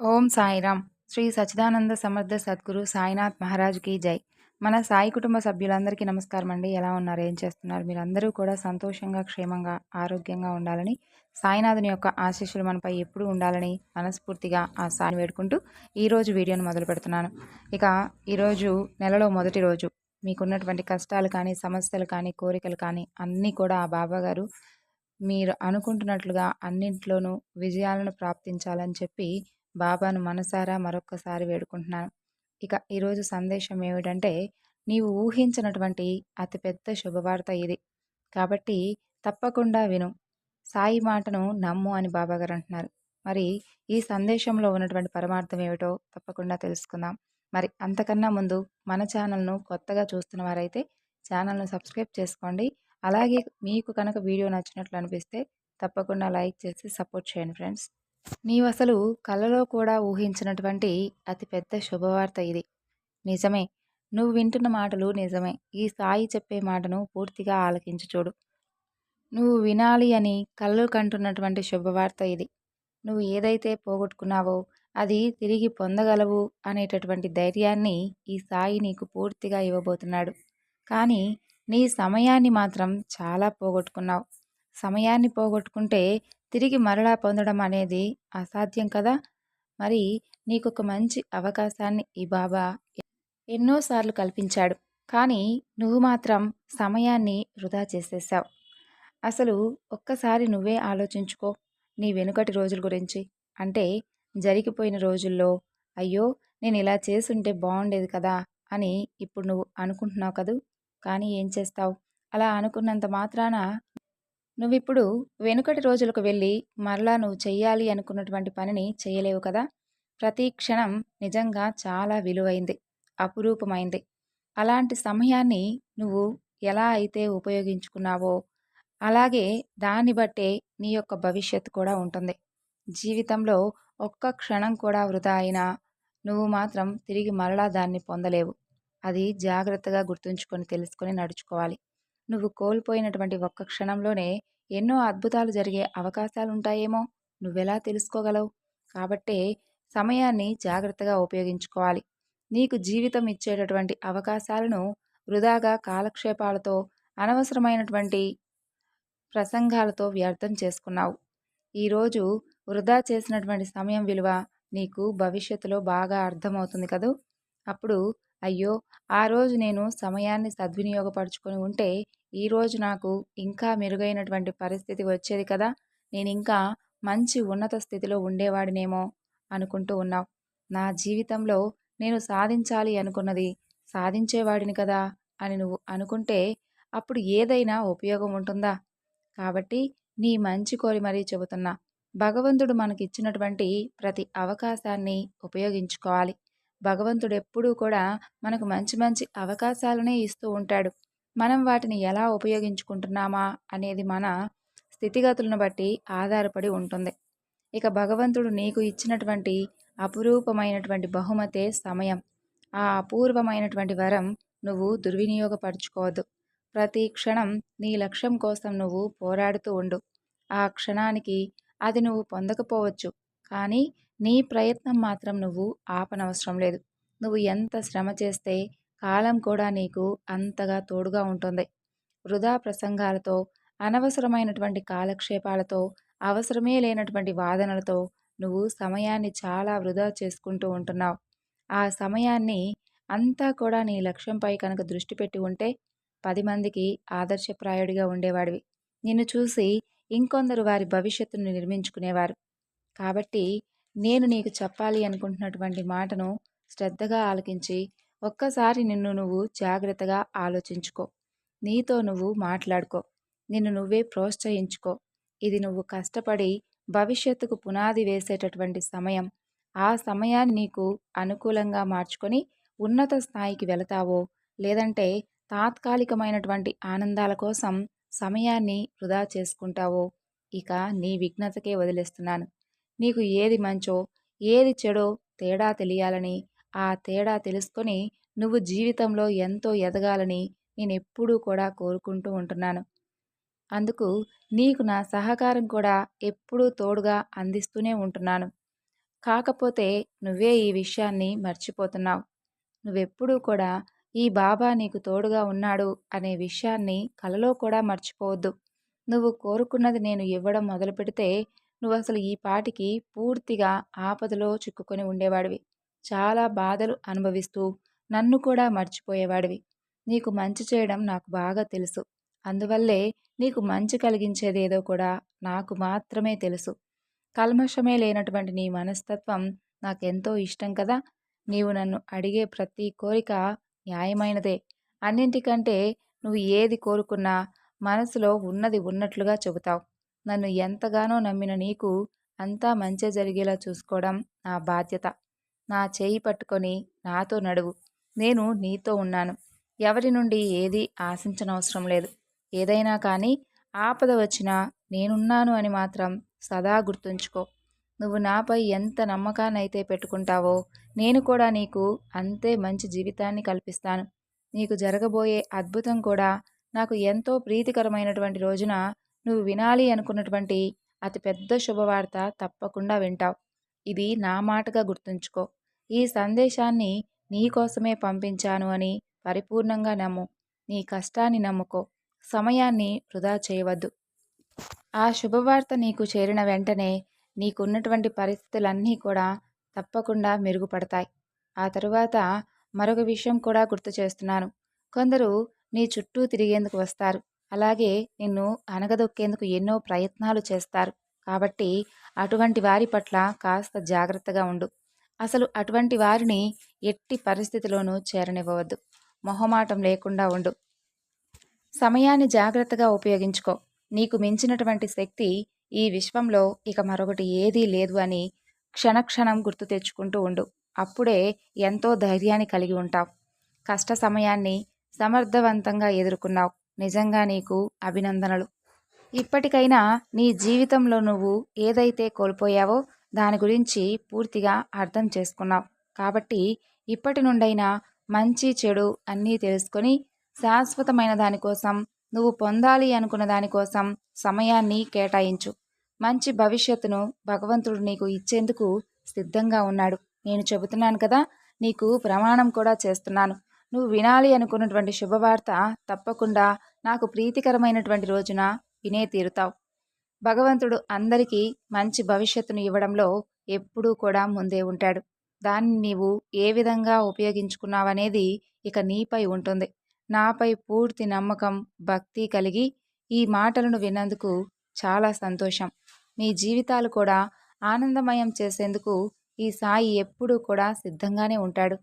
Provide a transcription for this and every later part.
ఓం సాయిరామ్. శ్రీ సచిదానంద సమర్థ సద్గురు సాయినాథ్ మహారాజ్కి జై. మన సాయి కుటుంబ సభ్యులందరికీ నమస్కారం అండి. ఎలా ఉన్నారు? ఏం చేస్తున్నారు? మీరందరూ కూడా సంతోషంగా క్షేమంగా ఆరోగ్యంగా ఉండాలని సాయినాథుని యొక్క ఆశీస్సులు మనపై ఎప్పుడూ ఉండాలని మనస్ఫూర్తిగా ఆ సాయిని వేడుకుంటూ ఈరోజు వీడియోను మొదలు పెడుతున్నాను. ఇక ఈరోజు నెలలో మొదటి రోజు మీకున్నటువంటి కష్టాలు కానీ సమస్యలు కానీ కోరికలు కానీ అన్నీ కూడా ఆ బాబా గారు మీరు అనుకుంటున్నట్లుగా అన్నింట్లోనూ విజయాలను ప్రాప్తించాలని చెప్పి బాబాను మనసారా మరొక్కసారి వేడుకుంటున్నాను. ఇక ఈరోజు సందేశం ఏమిటంటే నీవు ఊహించినటువంటి అతిపెద్ద శుభవార్త ఇది. కాబట్టి తప్పకుండా విను. సాయి మాటను నమ్ము అని బాబాగారు అంటున్నారు. మరి ఈ సందేశంలో ఉన్నటువంటి పరమార్థం ఏమిటో తప్పకుండా తెలుసుకుందాం. మరి అంతకన్నా ముందు మన ఛానల్ను కొత్తగా చూస్తున్న వారైతే ఛానల్ను సబ్స్క్రైబ్ చేసుకోండి. అలాగే మీకు కనుక వీడియో నచ్చినట్లు అనిపిస్తే తప్పకుండా లైక్ చేసి సపోర్ట్ చేయండి ఫ్రెండ్స్. నీవు అసలు కలలో కూడా ఊహించినటువంటి అతిపెద్ద శుభవార్త ఇది. నిజమే నువ్వు వింటున్న మాటలు నిజమే. ఈ సాయి చెప్పే మాటను పూర్తిగా ఆలకించి చూడు. నువ్వు వినాలి అని కళ్ళు కంటున్నటువంటి శుభవార్త ఇది. నువ్వు ఏదైతే పోగొట్టుకున్నావో అది తిరిగి పొందగలవు అనేటటువంటి ధైర్యాన్ని ఈ సాయి నీకు పూర్తిగా ఇవ్వబోతున్నాడు. కానీ నీ సమయాన్ని మాత్రం చాలా పోగొట్టుకున్నావు. సమయాన్ని పోగొట్టుకుంటే తిరిగి మరలా పొందడం అనేది అసాధ్యం కదా? మరి నీకు ఒక మంచి అవకాశాన్ని ఈ బాబా ఎన్నోసార్లు కల్పించాడు. కానీ నువ్వు మాత్రం సమయాన్ని వృధా చేసేసావు. అసలు ఒక్కసారి నువ్వే ఆలోచించుకో నీ వెనుకటి రోజుల గురించి. అంటే జరిగిపోయిన రోజుల్లో అయ్యో నేను ఇలా చేసుంటే బాగుండేది కదా అని ఇప్పుడు నువ్వు అనుకుంటున్నావు కదూ? కానీ ఏం చేస్తావు? అలా అనుకున్నంత మాత్రాన నువ్విప్పుడు వెనుకటి రోజులకు వెళ్ళి మరలా నువ్వు చెయ్యాలి అనుకున్నటువంటి పనిని చేయలేవు కదా? ప్రతి క్షణం నిజంగా చాలా విలువైంది అపురూపమైంది. అలాంటి సమయాన్ని నువ్వు ఎలా అయితే ఉపయోగించుకున్నావో అలాగే దాన్ని బట్టే నీ యొక్క భవిష్యత్తు కూడా ఉంటుంది. జీవితంలో ఒక్క క్షణం కూడా వృధా అయినా నువ్వు మాత్రం తిరిగి మరలా దాన్ని పొందలేవు. అది జాగ్రత్తగా గుర్తుంచుకొని తెలుసుకొని నడుచుకోవాలి. నువ్వు కోల్పోయినటువంటి ఒక్క క్షణంలోనే ఎన్నో అద్భుతాలు జరిగే అవకాశాలు ఉంటాయేమో నువ్వెలా తెలుసుకోగలవు? కాబట్టే సమయాన్ని జాగ్రత్తగా ఉపయోగించుకోవాలి. నీకు జీవితం ఇచ్చేటటువంటి అవకాశాలను వృధాగా కాలక్షేపాలతో అనవసరమైనటువంటి ప్రసంగాలతో వ్యర్థం చేసుకున్నావు. ఈరోజు వృధా చేసినటువంటి సమయం విలువ నీకు భవిష్యత్తులో బాగా అర్థమవుతుంది కదూ? అప్పుడు అయ్యో! ఆ రోజు నేను సమయాన్ని సద్వినియోగపరుచుకొని ఉంటే ఈరోజు నాకు ఇంకా మెరుగైనటువంటి పరిస్థితి వచ్చేది కదా! నేను ఇంకా మంచి ఉన్నత స్థితిలో ఉండేవాడినేమో అనుకుంటూ ఉన్నావు. నా జీవితంలో నేను సాధించాలి అనుకున్నది సాధించేవాడిని కదా! అని నువ్వు అనుకుంటే అప్పుడు ఏదైనా ఉపయోగం ఉంటుందా? కాబట్టి నీ మంచి కోరి మరీ చెబుతున్నా. భగవంతుడు మనకిచ్చినటువంటి ప్రతి అవకాశాన్ని ఉపయోగించుకోవాలి. భగవంతుడు ఎప్పుడూ కూడా మనకు మంచి మంచి అవకాశాలనే ఇస్తూ ఉంటాడు. మనం వాటిని ఎలా ఉపయోగించుకుంటున్నామా అనేది మన స్థితిగతులను బట్టి ఆధారపడి ఉంటుంది. ఇక భగవంతుడు నీకు ఇచ్చినటువంటి అపురూపమైనటువంటి బహుమతే సమయం. ఆ అపూర్వమైనటువంటి వరం నువ్వు దుర్వినియోగపరచుకోవద్దు. ప్రతి క్షణం నీ లక్ష్యం కోసం నువ్వు పోరాడుతూ ఉండు. ఆ క్షణానికి అది నువ్వు పొందకపోవచ్చు. కానీ నీ ప్రయత్నం మాత్రం నువ్వు ఆపనవసరం లేదు. నువ్వు ఎంత శ్రమ చేస్తే కాలం కూడా నీకు అంతగా తోడుగా ఉంటుంది. వృధా ప్రసంగాలతో అనవసరమైనటువంటి కాలక్షేపాలతో అవసరమే లేనటువంటి వాదనలతో నువ్వు సమయాన్ని చాలా వృధా చేసుకుంటూ ఉంటున్నావు. ఆ సమయాన్ని అంతా కూడా నీ లక్ష్యంపై కనుక దృష్టి పెట్టి ఉంటే పది మందికి ఆదర్శప్రాయుడిగా ఉండేవాడివి. నిన్ను చూసి ఇంకొందరు వారి భవిష్యత్తును నిర్మించుకునేవారు. కాబట్టి నేను నీకు చెప్పాలి అనుకుంటున్నటువంటి మాటను శ్రద్ధగా ఆలకించి ఒక్కసారి నిన్ను నువ్వు జాగ్రత్తగా ఆలోచించుకో. నీతో నువ్వు మాట్లాడుకో. నిన్ను నువ్వే ప్రోత్సహించుకో. ఇది నువ్వు కష్టపడి భవిష్యత్తుకు పునాది వేసేటటువంటి సమయం. ఆ సమయాన్ని నీకు అనుకూలంగా మార్చుకొని ఉన్నత స్థాయికి వెళతావో లేదంటే తాత్కాలికమైనటువంటి ఆనందాల కోసం సమయాన్ని వృధా చేసుకుంటావో ఇక నీ విఘ్నతకే వదిలేస్తున్నాను. నీకు ఏది మంచో ఏది చెడో తేడా తెలియాలని ఆ తేడా తెలుసుకొని నువ్వు జీవితంలో ఎంతో ఎదగాలని నేను ఎప్పుడూ కూడా కోరుకుంటూ ఉంటున్నాను. అందుకు నీకు నా సహకారం కూడా ఎప్పుడూ తోడుగా అందిస్తూనే ఉంటున్నాను. కాకపోతే నువ్వే ఈ విషయాన్ని మర్చిపోతున్నావు. నువ్వెప్పుడూ కూడా ఈ బాబా నీకు తోడుగా ఉన్నాడు అనే విషయాన్ని కలలో కూడా మర్చిపోవద్దు. నువ్వు కోరుకున్నది నేను ఇవ్వడం మొదలు పెడితే నువ్వు అసలు ఈ పాటికి పూర్తిగా ఆపదలో చిక్కుకొని ఉండేవాడివి. చాలా బాధలు అనుభవిస్తూ నన్ను కూడా మర్చిపోయేవాడివి. నీకు మంచి చేయడం నాకు బాగా తెలుసు. అందువల్లే నీకు మంచి కలిగించేదేదో కూడా నాకు మాత్రమే తెలుసు. కల్మషమే లేనటువంటి నీ మనస్తత్వం నాకెంతో ఇష్టం కదా! నీవు నన్ను అడిగే ప్రతి కోరిక న్యాయమైనదే. అన్నింటికంటే నువ్వు ఏది కోరుకున్నా మనసులో ఉన్నది ఉన్నట్లుగా చెబుతావు. నన్ను ఎంతగానో నమ్మిన నీకు అంతా మంచి జరిగేలా చూసుకోవడం నా బాధ్యత. నా చేయి పట్టుకొని నాతో నడువు. నేను నీతో ఉన్నాను. ఎవరి నుండి ఏది ఆశించనవసరం లేదు. ఏదైనా కానీ ఆపద వచ్చినా నేనున్నాను అని మాత్రం సదా గుర్తుంచుకో. నువ్వు నాపై ఎంత నమ్మకాన్నైతే పెట్టుకుంటావో నేను కూడా నీకు అంతే మంచి జీవితాన్ని కల్పిస్తాను. నీకు జరగబోయే అద్భుతం కూడా నాకు ఎంతో ప్రీతికరమైనటువంటి రోజున నువ్వు వినాలి అనుకున్నటువంటి అతిపెద్ద శుభవార్త తప్పకుండా వింటావు. ఇది నా మాటగా గుర్తుంచుకో. ఈ సందేశాన్ని నీ కోసమే పంపించాను అని పరిపూర్ణంగా నమ్ము. నీ కష్టాన్ని నమ్ముకో. సమయాన్ని వృధా చేయవద్దు. ఆ శుభవార్త నీకు చేరిన వెంటనే నీకున్నటువంటి పరిస్థితులన్నీ కూడా తప్పకుండా మెరుగుపడతాయి. ఆ తరువాత మరొక విషయం కూడా గుర్తు చేస్తున్నాను. కొందరు నీ చుట్టూ తిరిగేందుకు వస్తారు. అలాగే నిన్ను అనగదొక్కేందుకు ఎన్నో ప్రయత్నాలు చేస్తారు. కాబట్టి అటువంటి వారి పట్ల కాస్త జాగ్రత్తగా ఉండు. అసలు అటువంటి వారిని ఎట్టి పరిస్థితిలోనూ చేరనివ్వవద్దు. మొహమాటం లేకుండా ఉండు. సమయాన్ని జాగ్రత్తగా ఉపయోగించుకో. నీకు మించినటువంటి శక్తి ఈ విశ్వంలో ఇక మరొకటి ఏదీ లేదు అని క్షణక్షణం గుర్తు తెచ్చుకుంటూ ఉండు. అప్పుడే ఎంతో ధైర్యాన్ని కలిగి ఉంటావు. కష్ట సమయాన్ని సమర్థవంతంగా ఎదుర్కొన్నావు. నిజంగా నీకు అభినందనలు. ఇప్పటికైనా నీ జీవితంలో నువ్వు ఏదైతే కోల్పోయావో దాని గురించి పూర్తిగా అర్థం చేసుకున్నావు. కాబట్టి ఇప్పటి నుండైనా మంచి చెడు అన్నీ తెలుసుకొని శాశ్వతమైన దానికోసం నువ్వు పొందాలి అనుకున్న దానికోసం సమయాన్ని కేటాయించు. మంచి భవిష్యత్తును భగవంతుడు నీకు ఇచ్చేందుకు సిద్ధంగా ఉన్నాడు. నేను చెబుతున్నాను కదా నీకు ప్రమాణం కూడా చేస్తున్నాను. నువ్వు వినాలి అనుకున్నటువంటి శుభవార్త తప్పకుండా నాకు ప్రీతికరమైనటువంటి రోజున వినే తీరుతావు. భగవంతుడు అందరికీ మంచి భవిష్యత్తును ఇవ్వడంలో ఎప్పుడూ కూడా ముందే ఉంటాడు. దాన్ని నీవు ఏ విధంగా ఉపయోగించుకున్నావనేది ఇక నీపై ఉంటుంది. నాపై పూర్తి నమ్మకం భక్తి కలిగి ఈ మాటలను విన్నందుకు చాలా సంతోషం. మీ జీవితాలు కూడా ఆనందమయం చేసేందుకు ఈ సాయి ఎప్పుడూ కూడా సిద్ధంగానే ఉంటాడు.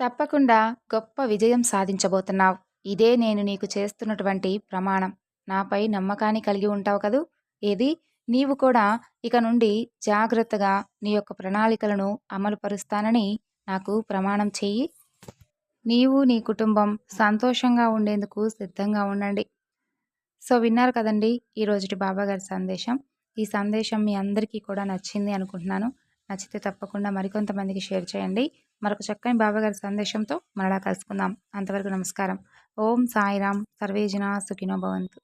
తప్పకుండా గొప్ప విజయం సాధించబోతున్నావు. ఇదే నేను నీకు చేస్తున్నటువంటి ప్రమాణం. నాపై నమ్మకాన్ని కలిగి ఉంటావు కదూ? ఏది? నీవు కూడా ఇక నుండి జాగ్రత్తగా నీ యొక్క ప్రణాళికలను అమలుపరుస్తానని నాకు ప్రమాణం చెయ్యి. నీవు నీ కుటుంబం సంతోషంగా ఉండేందుకు సిద్ధంగా ఉండండి. సో విన్నారు కదండి ఈరోజుటి బాబాగారి సందేశం. ఈ సందేశం మీ అందరికీ కూడా నచ్చింది అనుకుంటున్నాను. నచ్చితే తప్పకుండా మరికొంతమందికి షేర్ చేయండి. మరొక చక్కని బాబాగారి సందేశంతో మరలా కలుసుకుందాం. అంతవరకు నమస్కారం. ఓం సాయిరామ్ సర్వేజన సుఖినో భవంతు.